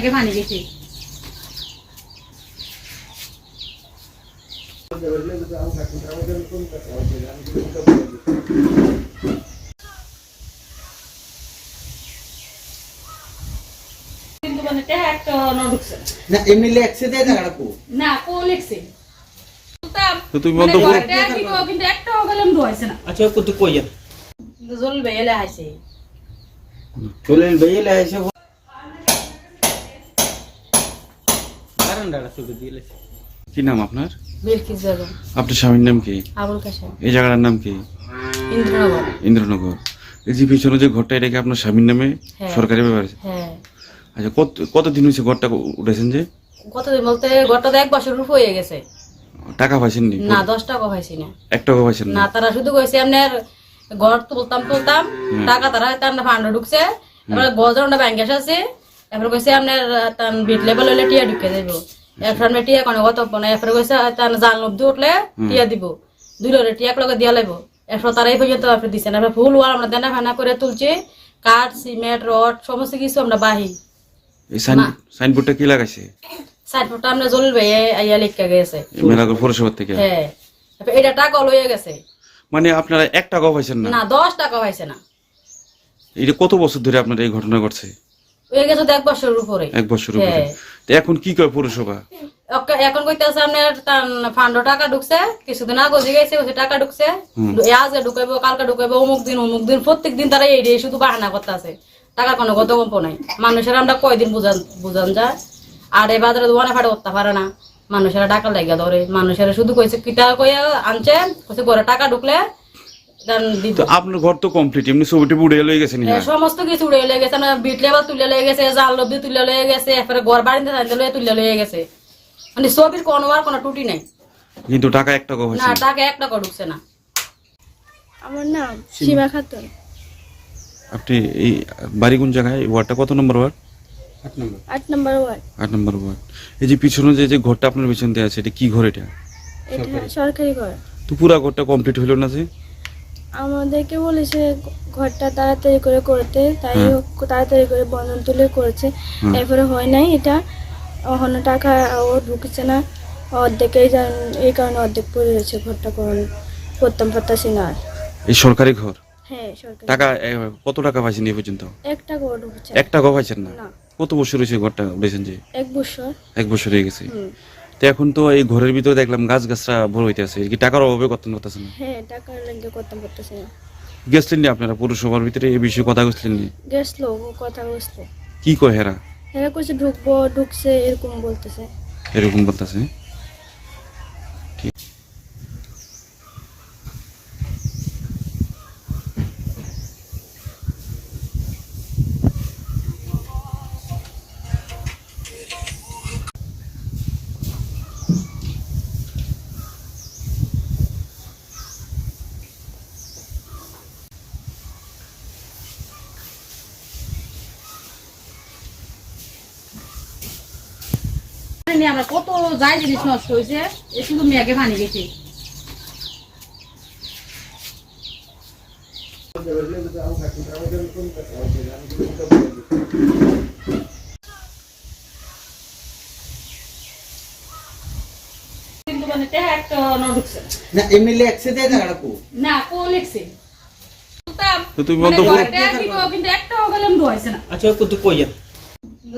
আগে পানি হাসে চলে বেইলে এসে কি নাম আপনার? বিলকিস বেগম আপনার স্বামীর নাম কি? আবুল কাশেম। এই জায়গাটার নাম কি? ইন্দ্রনগর। ইন্দ্রনগর। এই যে পিছনে যে ঘরটা এটা কি আপনার স্বামীর নামে? হ্যাঁ। সরকারি ব্যাপার? হ্যাঁ। আচ্ছা কত কতদিন হয়েছে ঘরটা উঠেছেন যে? কতদিন বলতে গতটা এক বছর রূপ হয়ে গেছে। টাকা পাইছেননি? না দশ টাকা পাইছি না। এক টাকা পাইছেন না না তারা শুধু কইছে আপনার ঘর তুলতাম তুলতাম টাকা তারা তার ফান্ড ঢুকছে। এবার গজরটা ব্যাংকে আছে এরপর কইছে আপনার তান বিট লেভেল হইলে টিয়া ঢুকে দেব। এরপর টিয়া কোনো কত না। এরপর কইছে তান জাল লব্ধি উঠলে টিয়া দিব। দুই লরে টিয়া লগে দিয়া লাগবো এরপর তারাই পর্যন্ত আপনি দিচ্ছেন এরপর ফুল ওয়াল আমরা দেনা ফেনা করে তুলছি। কাঠ সিমেন্ট রড সমস্ত কিছু আমরা বাহি। এই সাইন সাইনবোর্ডটা কি লাগাইছে? ফুটটা আমরা জ্বলবে আইয়া লিখে গেছে। মেলাগর পৌরসভা থেকে? হ্যাঁ। এটা টাকা লইয়া গেছে। মানে আপনারা এক টাকাও পাইছেন না? না দশ টাকা হয়েছে না। এটা কত বছর ধরে আপনার এই ঘটনা ঘটছে? হয়ে গেছে এক বছরের উপরে। এক বছর উপরে। হ্যাঁ। তো এখন কি কয় পৌরসভা? এখন কইতেছে আপনার ফান্ড টাকা ঢুকছে কিছুদিন আগে জিগাইছে ওই টাকা ঢুকছে। আজকে ঢুকাইবো কালকে ঢুকাইবো অমুক দিন অমুক দিন প্রত্যেক দিন তারা এই শুধু বাহানা করতে আছে টাকা কোনো গত গল্প নাই। মানুষের আমরা কয়দিন বুঝান বুঝান যায়। আর এই বাজারে দোকানে ফাটে করতে পারে না। মানুষেরা টাকা লাগিয়া ধরে। মানুষেরা শুধু কইছে কিতা কইয়া আনছে কইছে ঘরে টাকা ঢুকলে তো আপনার ঘর তো কমপ্লিট এমনি ছবিটি উড়ে লয়ে গেছে এ, সমস্ত কিছু উড়ে লেগে গেছে না বিট লেবার তুলে লেগে গেছে জাল লব্ধি তুলে লেগে গেছে এরপরে ঘর বাড়িতে থাকতে লয়ে তুলে লেগে গেছে। মানে ছবির কোনো আর কোনো টুটি নাই। কিন্তু টাকা এক টাকা না টাকা এক টাকা ঢুকছে না। আমার নাম সীমা। খাতুন। আপনি এই বাড়ি কোন জায়গায়? ওয়ার্ডটা কত নম্বর ওয়ার্ড? আট নম্বর। আট নম্বর ওয়ার্ড। আট নম্বর ওয়ার্ড। এই যে পিছনে যে যে ঘরটা আপনার পিছন দিয়ে আছে এটা কি ঘর এটা? এটা সরকারি ঘর। তো পুরা ঘরটা কমপ্লিট হলো না যে? আমাদেরকে বলেছে ঘরটা তাড়াতাড়ি করে করতে তাই তাড়াতাড়ি করে বন্ধন তুলে করেছে। এরপরে হয় নাই এটা। ওখানে টাকা ও ঢুকছে না। অর্ধেকেই জান- এই কারণে অর্ধেক পড়ে রয়েছে ঘরটা করুন। করতাম পারতাছি না এই সরকারি ঘর? হ্যাঁ সরকারি। টাকা কত টাকা পাইছেন এই পর্যন্ত? এক টাকাও ঢুকছে এক টাকা পাইছেন না? কত বছর হয়েছে ঘরটা উঠেছেন যে? এক বছর। এক বছর হয়ে গেছে। তো এখন তো এই ঘরের ভিতরে দেখলাম গাছ গাছরা ভর হইতে আছে কি টাকার অভাবে করতে পারতেছে না? হ্যাঁ টাকার লাগে করতে পারতাছি না। গেছিলেন নি আপনারা পৌরসভার ভিতরে? এই বিষয়ে কথা কইছিলেন নি? গেছলো কথা কইছে কি কয় হেরা? হেরা কইছে ঢুকবো ঢুকছে এরকম বলতেছে। এরকম বলতেছে? আমরা কত যাই জিনিস নষ্ট হয়েছে এ শুধু পানি গেছে।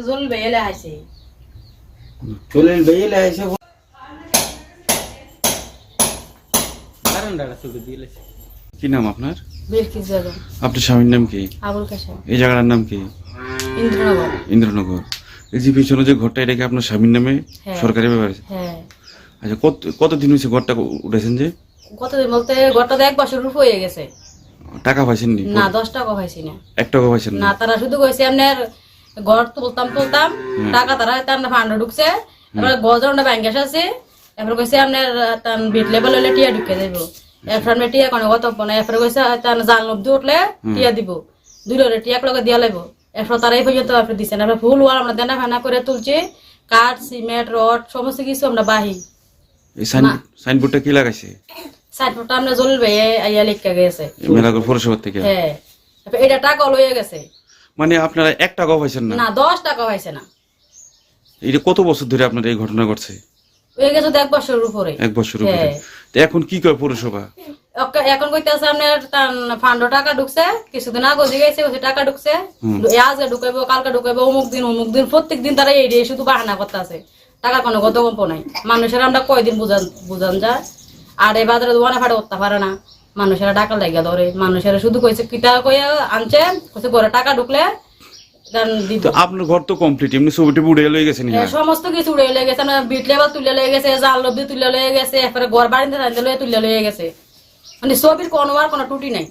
জ্বলবে এলে হাসে এসে বারান্দাটা শুধু দিলে কি নাম আপনার? বিলকিস বেগম আপনার স্বামীর নাম কি? আবুল কাশেম। এই জায়গাটার নাম কি? ইন্দ্রনগর। ইন্দ্রনগর। এই যে পিছনে যে ঘরটা এটা কি আপনার স্বামীর নামে? হ্যাঁ। সরকারি ব্যাপার? হ্যাঁ। আচ্ছা কত কতদিন হয়েছে ঘরটা উঠেছেন যে? কতদিন বলতে গতটা এক বছর রূপ হয়ে গেছে। টাকা পাইছেন না? দশ টাকা পাইছি না। এক টাকা পাইছেন না? না তারা শুধু কইছে আপনার ঘর তুলতাম তুলতাম। টাকা তারা তার ফান্ড ঢুকছে। এবার গজরটা ব্যাংকে আছে এরপর কইছে আপনার তান বিট লেভেল হইলে টিয়া ঢুকে দেব। এরপর আমি টিয়া কোনো কত না। এরপর কইছে তার জাল লব্ধি উঠলে টিয়া দিব। দুই লরে টিয়া লগে দিয়া লাগবো এরপর তারা এই পর্যন্ত আপনি দিচ্ছেন এরপর ফুল ওয়াল আমরা দেনা ফেনা করে তুলছি। কাঠ সিমেন্ট রড সমস্ত কিছু আমরা বাহি। সাইনবোর্ডটা কি লাগাইছে? ফুটটা আমরা জ্বলবে আইয়া লিখে গেছে। মেলাগর পৌরসভা থেকে? হ্যাঁ। এটা টাকা লইয়া গেছে। মানে আপনারা এক টাকাও পাইছেন না? না দশ টাকা হয়েছে না। এটা কত বছর ধরে আপনার এই ঘটনা ঘটছে? হয়ে গেছে তো এক বছরের উপরে। এক বছর উপরে। হ্যাঁ। তো এখন কি করে পৌরসভা? এখন কইতেছে আপনার ফান্ড টাকা ঢুকছে কিছুদিন আগে গেছে ওই টাকা ঢুকছে। আজকে ঢুকাইবো কালকে ঢুকাইবো অমুক দিন অমুক দিন প্রত্যেক দিন তারা এই দিয়ে শুধু বাহানা করতেছে। টাকা কোনো গত গল্প নাই। মানুষের আমরা কয়দিন বুঝান বুঝান যায়। আর এই বাজারে দোকানে ফাটে করতে পারে না। মানুষেরা টাকা লাগিয়া ধরে। মানুষেরা শুধু কইছে কিতা কইয়া আনছে? কইছে ঘরে টাকা ঢুকলে দেন দিব। তো আপনার ঘর তো কমপ্লিট এমনি ছবিটি উড়ে লয়ে এ, সমস্ত কিছু উড়ে গেছে না বিট লেবার তুলে লেগে গেছে জাল লব্দি তুলে গেছে এরপরে ঘর বাড়িতে থাকতে লয়ে তুলে লেগে গেছে। মানে ছবির কোনো আর কোনো টুটি নাই।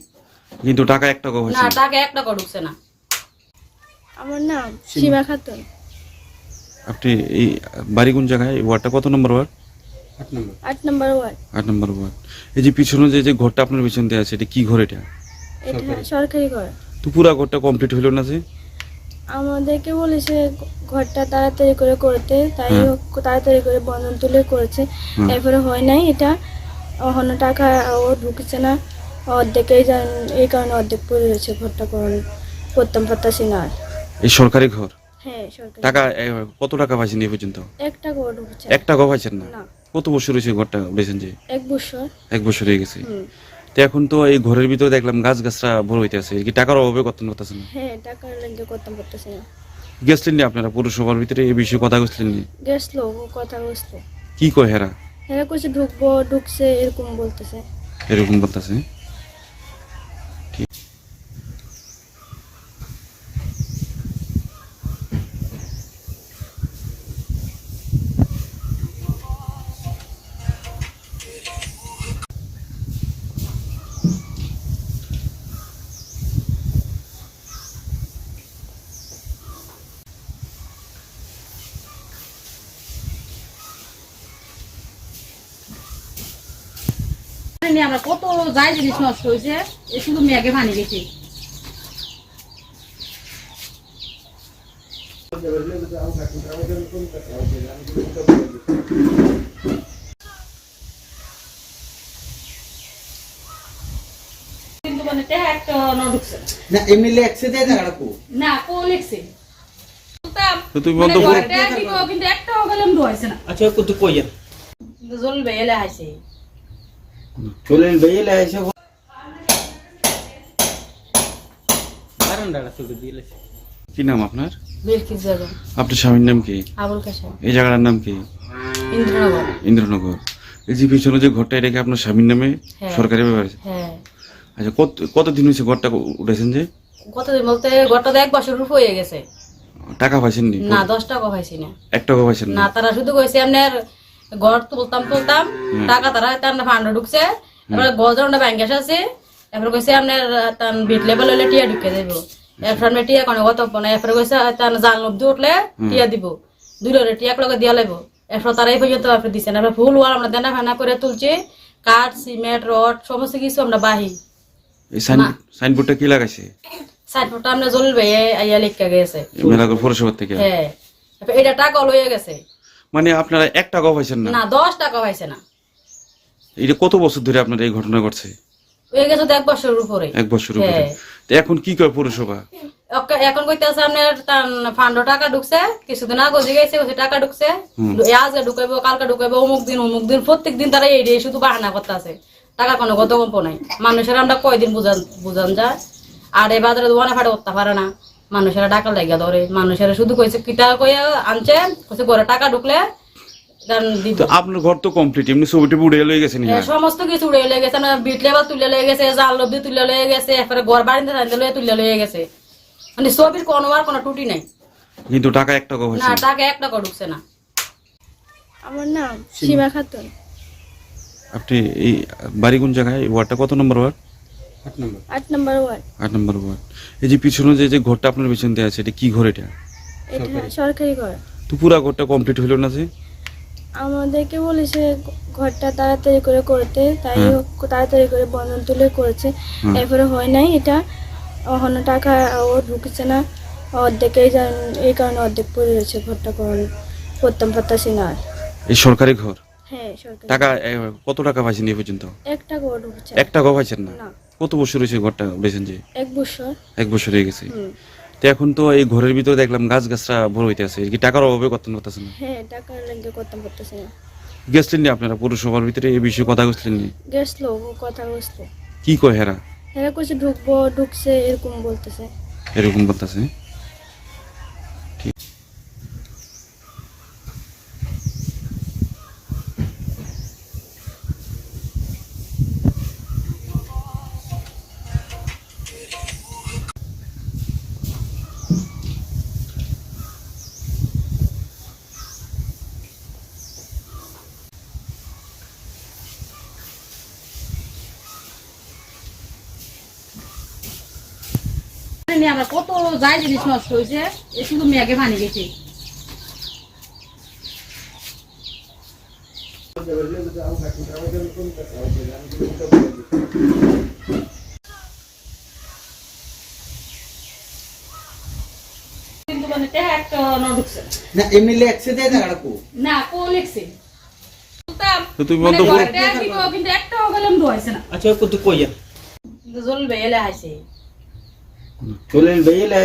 কিন্তু টাকা এক টাকা না টাকা এক টাকা ঢুকছে না। আমার নাম সীমা। খাতুন। আপনি এই বাড়ি কোন জায়গায়? ওয়ার্ডটা কত নম্বর ওয়ার্ড? আট নম্বর। ওয়ার্ড। আট নম্বর ওয়ার্ড। এই যে পিছনে যে যে ঘরটা আপনার পিছন দিয়ে আছে এটা কি ঘর এটা? এটা সরকারি। ঘর। তো পুরা ঘরটা কমপ্লিট হলো না যে? আমাদেরকে বলেছে ঘরটা তাড়াতাড়ি করে করতে তাই তাড়াতাড়ি করে বন্ধন তুলে করেছে। এরপরে হয় নাই এটা। অন্য টাকা ও ঢুকছে না। অর্ধেকেই জান- এই কারণে অর্ধেক পড়ে রয়েছে ঘরটা করতাম পারতাছি না এই সরকারি ঘর? হ্যাঁ সরকারি টাকা কত টাকা পাইছেন এই পর্যন্ত? এক টাকাও ঢুকছে। এক টাকা পাইছেন না। কত বছর হয়েছে ঘরটা বেছেন যে? এক বছর। এক বছর হয়ে গেছে। তো এখন তো এই ঘরের ভিতরে দেখলাম গাছ গাছরা বড় হইতে আছে। কি টাকার অভাবে করতে পারতেছে না হ্যাঁ টাকার লাগে করতে পারতাছি না গেছিলেন নি আপনারা পৌরসভার ভিতরে? এই বিষয়ে কথা বলছিলেন নি? গেছলো ও কথা কইছিল। কি কয় হেরা? হেরা কইছে ঢুকবো ঢুকছে এরকম বলতেছে। এরকম বলতেছে। জানি আমরা কত যাই জিনিস নষ্ট হয়েছে এ শুধু মেঘে পানি গেছে। কিন্তু মানে ন এমনি লেখছে দিয়ে টাকাটা না কো লিখছে। মানে বলতো কিন্তু একটাও গেলে না। আচ্ছা কত কইয়েন জ্বলবে এলে হাসে চলে বেইলে এসে কি নাম আপনার? বিলকিস বেগম আপনার স্বামীর নাম কি? আবুল কাশাম। এই জায়গাটার নাম কি? ইন্দ্রনগর। ইন্দ্রনগর। এই যে পিছনে যে ঘরটা এটাকে আপনার স্বামীর নামে? হ্যাঁ। সরকারি ব্যাপার? হ্যাঁ। আচ্ছা কত কতদিন হয়েছে ঘরটা উঠেছেন যে? কতদিন বলতে গতটা এক বছর রূপ হয়ে গেছে। টাকা পাইছেন না? দশ টাকা পাইছি না। এক টাকা পাইছেন না তারা শুধু কইছে আপনার ঘর তুলতাম তুলতাম টাকা তারা তার ফান্ড ঢুকছে। এবারে গজনটা ব্যাংকে আছে। এরপরে কইছে আপনার তার বিট লেভেল হলে টিয়া ঢুকে দেবো। এরপর টিয়া কোনো কত না। এরপরে কইছে তার জাল লব্ধি উঠলে টিয়া দিব। দুই লরে টিয়া লগে দিয়া লাগবো এরপর তারাই পর্যন্ত আপনি দিচ্ছেন এরপর ফুল ওয়াল আমরা দেনা ফেনা করে তুলছি। কাঠ সিমেন্ট রড সমস্ত কিছু আমরা বাহি। সাইনবোর্ডটা কি লাগাইছে? সাইডটা আমরা জ্বলবে আইয়া লিখা গেছে। মেলাগর পৌরসভা থেকে? হ্যাঁ। এটা টাকা লয়ে গেছে। মানে আপনারা এক টাকাও পাইছেন না? না দশ টাকা পাইছে না। এটা কত বছর ধরে আপনার এই ঘটনা ঘটছে? হয়ে গেছে তো এক বছরের উপরে। এক বছর উপরে। হ্যাঁ। তো এখন কি করে পৌরসভা? এখন কইতেছে আপনার তার ফান্ড টাকা ঢুকছে কিছুদিন আগে দিয়ে গেছে ওই টাকা ঢুকছে। আজকে ঢুকাইবো কালকে ঢুকাইবো অমুক দিন অমুক দিন প্রত্যেক দিন তারা এই শুধু বাহানা করতেছে টাকা কোনো গত গল্প নাই। মানুষের আমরা কয়দিন বুঝান বুঝান যায়। আর এই বাজারে দোকানে ফাটে করতে পারে না। মানুষেরা টাকা লাগিয়া ধরে। মানুষেরা শুধু কইছে কিতা কইয়া আনছে কইছে ঘরে টাকা ঢুকলে আপনার ঘর তো কমপ্লিট এমনি ছবিটি উড়ে লয়ে গেছেন সমস্ত কিছু উড়ে গেছে না বিট লেবার তুলে লেগে গেছে জাল লব্দি তুলে লেগে গেছে এরপরে ঘর বাড়িতে লয়ে তুলে লেগে গেছে। মানে ছবির কোনো আর কোনো টুটি নাই। কিন্তু টাকা এক টাকা না টাকা এক টাকা ঢুকছে না। আমার নাম সীমা খাতুন। আপনি এই বাড়ি কোন জায়গায়? ওয়ার্ডটা কত নম্বর ওয়ার্ড? আট নম্বর। ওয়ার্ড। আট নম্বর ওয়ার্ড। এই যে পিছনে যে যে ঘরটা আপনার পিছন দিয়ে আছে এটা কি ঘর এটা? এটা সরকারি। ঘর। তো পুরা ঘরটা কমপ্লিট হলো না যে? আমাদেরকে বলেছে ঘরটা তাড়াতাড়ি করে করতে তাই তাড়াতাড়ি করে বন্ধন তুলে করেছে। এরপরে হয় নাই এটা। অন্য টাকা ও ঢুকছে না। অর্ধেকেই জান- এই কারণে অর্ধেক পড়ে রয়েছে ঘরটা করুন করতাম পারতাছি না এই সরকারি ঘর? হ্যাঁ সরকারি টাকা কত টাকা পাইছেন এই পর্যন্ত? এক টাকাও ঢুকছে। এক টাকা পাইছেন না? না। কত বছর হয়েছে ঘরটা বেছেন যে? এক বছর। এক বছর হয়ে গেছে। তো এখন তো এই ঘরের ভিতরে দেখলাম গাছ গাছরা ভরে হইতে আছে। কি টাকার অভাবে করতাম করতেছে না? হ্যাঁ টাকার লাগে করতাম করতেছে না। গেছিলেন নি আপনারা পৌরসভার ভিতরে? এই বিষয়ে কথা বলছিলেন নি? গেছলো ও কথা কইছিল। কি কয় হেরা? হেরা কইছে ঢুকবো ঢুকছে এরকম বলতেছে। এরকম বলতেছে। আমরা কত যাই জিনিস নষ্ট হয়েছে এ শুধু মেয়েকে পানি গেছে। কিন্তু মানে টেহা একটা ন ঢুকছে না। না এমনি লেখছে দিয়ে টাকাটা কো? না কো লিখছে। তো তুমি বন্ধ করো। ঘরে টেহা দিব, কিন্তু একটাও গেলাম ধোয়াইছে না। আচ্ছা কত কইয়া? কিন্তু জ্বলবে এলে তুলে দিলে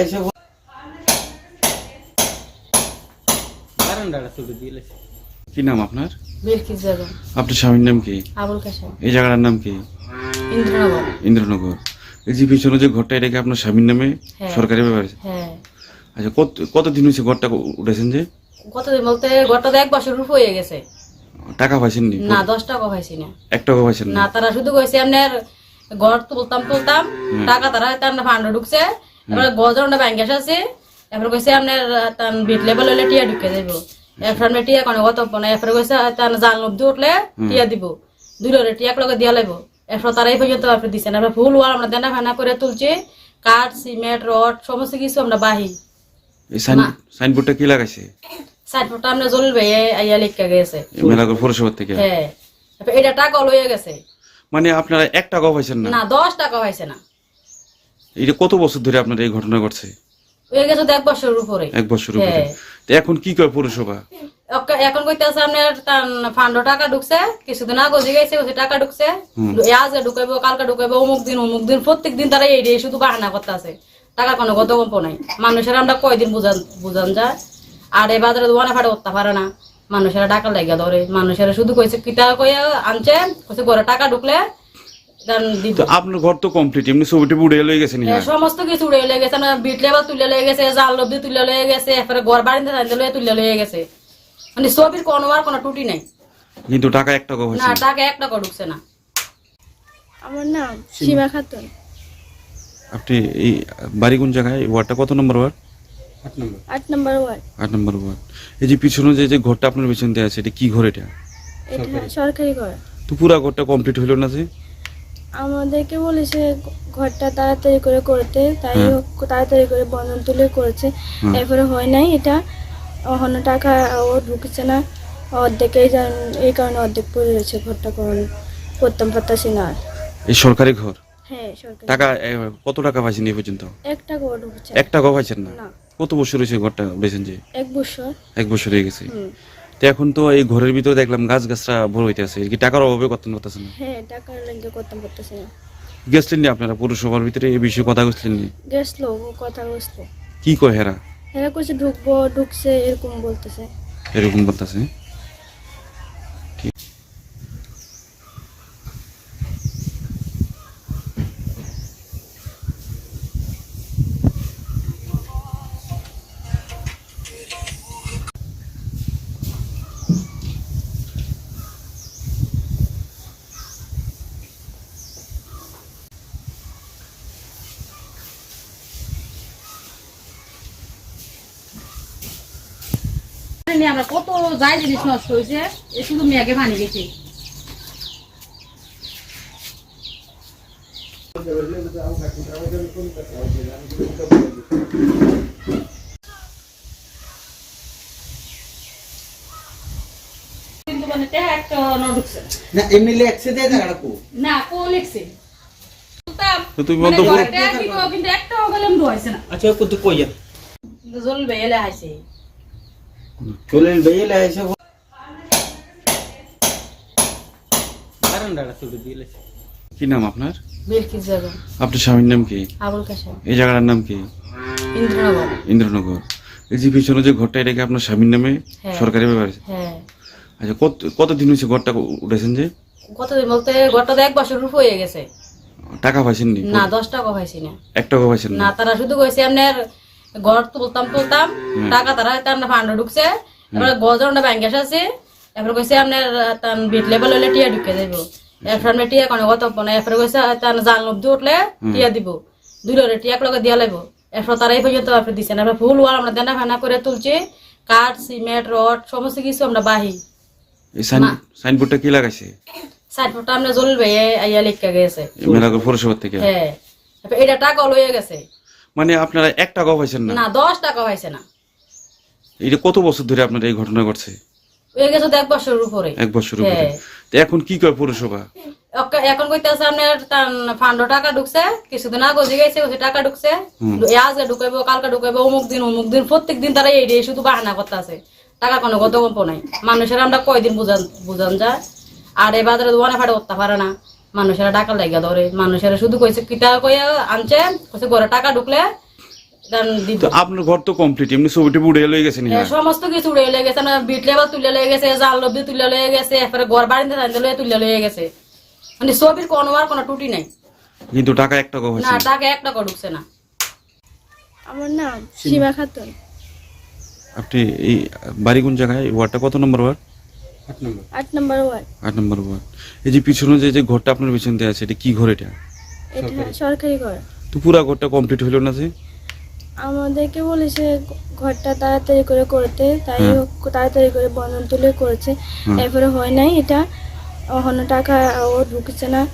কি নাম আপনার? বিলকিস বেগম। আপনার স্বামীর নাম কি? আবুল কাশেম। এই জায়গাটার নাম কি? ইন্দ্রনগর। ইন্দ্রনগর। এই যে পিছনে যে ঘরটা এটাকে আপনার স্বামীর নামে? হ্যাঁ। সরকারি ব্যাপার? হ্যাঁ। আচ্ছা কত কতদিন হয়েছে ঘরটা উঠেছেন যে? কতদিন বলতে গড়টা তো এক বছর রূপ হয়ে গেছে। টাকা পাইছেন নি? না দশ টাকা পাইছি না। এক টাকা পাইছেন না তারা শুধু কইছে আপনার ঘর তুলতাম তুলতাম টাকা তারা তার ফান্ড ঢুকছে। এবার গজর না ব্যাংক আছে এবার কইছে আপনার তার বিট লেভেল হলে টিয়া ঢুকে যাইব এরপর আপনার টিয়া কোনো কত না। এরপর কইছে তার জাল লব্ধি উঠলে টিয়া দিব। দুই টিয়া করে দিয়া লাগবো এরপর তারা এই পর্যন্ত আপনি দিচ্ছেন এরপর ফুল ওয়াল আমরা দেনা ফেনা করে তুলছি। কাঠ সিমেন্ট রড সমস্ত কিছু আমরা বাহি। সাইনবোর্ডটা কি লাগাইছে? ফুটটা আমরা জ্বলবে আইয়া লিখা গেছে। মেলাগর পৌরসভার থেকে? হ্যাঁ। এটা টাকা লইয়া গেছে। মানে আপনারা এক টাকাও পাইছেন না? না দশ টাকা হয়েছে না। এটা কত বছর ধরে আপনার এই ঘটনা ঘটছে? হয়ে গেছে তো এক বছরের উপরে। এক বছর উপরে। হ্যাঁ। তো এখন কি কয় পৌরসভা? অক- এখন কইতেছে আপনার ফান্ড টাকা ঢুকছে কিছুদিন আগে যে গেছে ওই টাকা ঢুকছে। আজকে ঢুকাইবো কালকে ঢুকাইবো অমুক দিন অমুক দিন প্রত্যেক দিন তারা এই দিয়ে শুধু বাহানা করতেছে। টাকা কোনো গত গল্প নাই। মানুষের আমরা কয়দিন বুঝান বুঝান যায়? আর এই বাজারে দোকানে ফাটে করতে পারে না। মানুষেরা টাকা লাগিয়া ধরে। মানুষেরা শুধু কইছে কিতা কইয়া আনছে? কইছে ঘরে টাকা ঢুকলে আপনার ঘর তো কমপ্লিট এমনি ছবিটা উড়ে লয়ে গেছেন এ সমস্ত কিছু উড়ে লয়ে গেছে না বিট লেবার তুলে লয়ে গেছে জাল লব্দি তুলে লয়ে গেছে এরপরে ঘর বাড়িতে থাকতে লয়ে তুলে লয়ে গেছে। মানে ছবির কোনো আর কোনো টুটি নাই। কিন্তু টাকা এক টাকা হয়েছে না। টাকা এক টাকা ঢুকছে না। আমার নাম সীমা। খাতুন। আপনি এই বাড়ি কোন জায়গায় ওয়ার্ডটা কত নম্বর ওয়ার্ড? আট নম্বর ওয়ার্ড। আট নম্বর ওয়ার্ড। এই যে পিছনে যে যে ঘরটা আপনার পিছন দিয়ে আছে এটা কি ঘর এটা? এটা সরকারি। ঘর। তো পুরা ঘরটা কমপ্লিট হলো না যে? আমাদেরকে বলেছে ঘরটা তাড়াতাড়ি করে করতে তাই হ্যাঁ। তাড়াতাড়ি করে বন্ধন তুলে করেছে। এরপরে হয় নাই এটা। অন্য টাকা ও ঢুকছে না। অর্ধেকেই জান- এই কারণে অর্ধেক পড়ে রয়েছে ঘরটা করতাম পারতাছি না এই সরকারি ঘর? হ্যাঁ সরকারি টাকা কত টাকা পাইছেন এই পর্যন্ত? এক টাকাও ঢুকছে। এক টাকাও পাইছেন না। কত বছর হয়েছে ঘরটা বেছেন যে? এক বছর। এক বছর হয়ে গেছে। তো এখন তো এই ঘরের ভিতরে দেখলাম গাছ গাছরা ভরে হইতে আছে। কি টাকার অভাবে করতে করতেছে না হ্যাঁ টাকার লাগে করতে করতেছে না। গেছিলেন নি আপনারা পৌরসভার ভিতরে? এই বিষয়ে কথা কইছিলেন নি? গেছলো কথা কইছিল। কি কয় হেরা? হেরা কইছে ঢুকবো ঢুকছে এরকম বলতেছে। এরকম বলতেছে। নিয়ে আমরা কত যাই জিনিস নষ্ট হয়েছে এ শুধু মেয়েকে পানি গেছে কিন্তু মানে একটা ন ঢুকছে। না। না এমনি লেখছে দিয়ে টাকাটা কো না কো লিখছে। তো তুমি মানে বন্ধ করো। কিন্তু একটাও গেলাম না। আচ্ছা কত কইয়া কিন্তু জ্বলবে এলে দিলে কি নাম আপনার? বিলকিস বেগম আপনার স্বামীর নাম কি? আবুল কাশেম। এই জায়গাটার নাম কি? ইন্দ্রনগর। ইন্দ্রনগর। এই যে পিছনে যে ঘরটা এটাকে আপনার স্বামীর নামে? হ্যাঁ। সরকারি ব্যাপার? হ্যাঁ। আচ্ছা কত কতদিন হয়েছে ঘরটা উঠেছেন যে? কতদিন বলতে ঘরটা তো এক বছর হয়ে গেছে। টাকা পাইছেন না? দশ টাকা পাইছি না। এক টাকা পাইছেন না? না তারা শুধু কইছে আপনার ঘর তুলতাম তুলতাম টাকা তারা তার ফান্ড ঢুকছে। এবার গজনটা ব্যাংকে আছে এরপর কইছে আপনার তার বিট লেভেল হলে টিয়া ঢুকে যাইব এরপর আপনি টিয়া কোনো কত না। এরপর কইছে তার জাল লব্ধি উঠলে টিয়া দিব। দুই লরে টিয়া লগে দিয়া লাগবো। এরপর তারা এই পর্যন্ত আপনি দিচ্ছেন এরপর ফুল ওয়াল আমরা দেনা ফেনা করে তুলছি। কাঠ সিমেন্ট রড সমস্ত কিছু আমরা বাহি। সাইনবোর্ডটা কি লাগাইছে? ফুটটা আমরা জলিল ভাইয়ে আইয়া লেখা গেছে। এই পৌরসভা থেকে? হ্যাঁ। এটা টাকা লইয়া গেছে। মানে আপনারা এক টাকাও পাইছেন না? না দশ টাকা হয়েছে না। এটা কত বছর ধরে আপনার এই ঘটনা ঘটছে? হয়ে গেছে তো এক বছরের উপরে। এক বছর উপরে। হ্যাঁ। তো এখন কি করে পৌরসভা? এখন কইতেছে আপনার তার ফান্ড টাকা ঢুকছে কিছুদিন আগে যে গেছে ওই টাকা ঢুকছে। আজ ঢুকাইবো কালকে ঢুকাইবো অমুক দিন অমুক দিন প্রত্যেক দিন তারা এই শুধু বাহানা করতে আছে টাকা কোনো গত গল্প নাই। মানুষের আমরা কয়দিন বুঝান বুঝান যায়। আর এই বাজারে দোকানে ফাটে করতে পারে না। মানুষেরা টাকা লাগিয়া ধরে। মানুষেরা শুধু কইছে কিতা কইয়া আনছে? কইছে ঘরে টাকা ঢুকলে তো আপনার ঘর তো কমপ্লিট এমনি ছবিটি উড়ে লয়ে গেছেন এ, সমস্ত কিছু উড়ে লেগে গেছে না বিট লেবার তুলে লেগে গেছে জাল তুলে লেগে গেছে এরপরে ঘর বাড়িতে লয়ে তুলে লেগে গেছে। মানে ছবির কোনো আর কোনো টুটি নাই। কিন্তু টাকা না টাকা ঢুকছে না। আমার নাম সীমা। খাতুন। আপনি এই বাড়ি কোন জায়গায়? ওয়ার্ডটা কত নম্বর ওয়ার্ড? আট নম্বর। ওয়ার্ড। আট নম্বর ওয়ার্ড। এই যে পিছনে যে যে ঘরটা আপনার পিছন দিয়ে আছে এটা কি ঘর এটা? এটা সরকারি। ঘর। তো পুরা ঘরটা কমপ্লিট হইল না যে? আমাদেরকে বলেছে ঘরটা তাড়াতাড়ি করে করতে তাই তাড়াতাড়ি করে বন্ধন তুলে করেছে। এরপরে হয় নাই এটা। অন্য টাকা ও ঢুকছে না।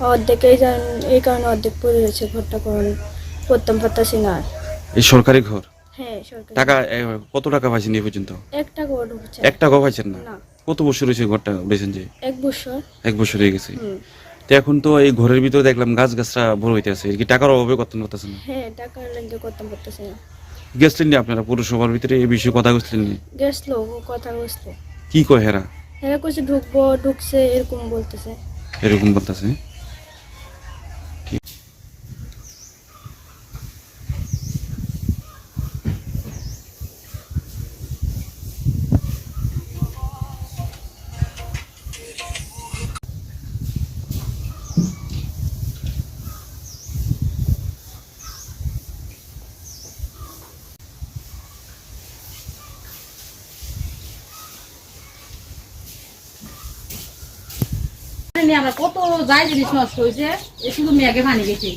অর্ধেক এই জান- এই কারণে অর্ধেক পড়ে রয়েছে ঘরটা করুন করতাম পারতাছি না এই সরকারি ঘর? হ্যাঁ সরকারি টাকা কত টাকা পাইছেন এই পর্যন্ত? এক টাকাও ঢুকছে। এক টাকাও পাইছেন না? না। কত বছর হয়েছে ঘরটা বেছেন যে? এক বছর। এক বছর হয়ে গেছে। তো এখন তো এই ঘরের ভিতরে দেখলাম গাছ গাছরা বড় হইতে আছে কি টাকার অভাবে করতে পারতেছে না? হ্যাঁ টাকার লাগে করতাম পারতাছি না। গেছলেন নি আপনারা পৌরসভার ভিতরে? এই বিষয়ে কথা বলছিলেন নি? গেছলো কথা কইছে কি কয় হেরা? হেরা কইছে ঢুকবো ঢুকছে এরকম বলতেছে। এরকম বলতেছে আমরা কত যাই জিনিস নষ্ট হয়েছে শুধু মেয়েকে পানি গেছে।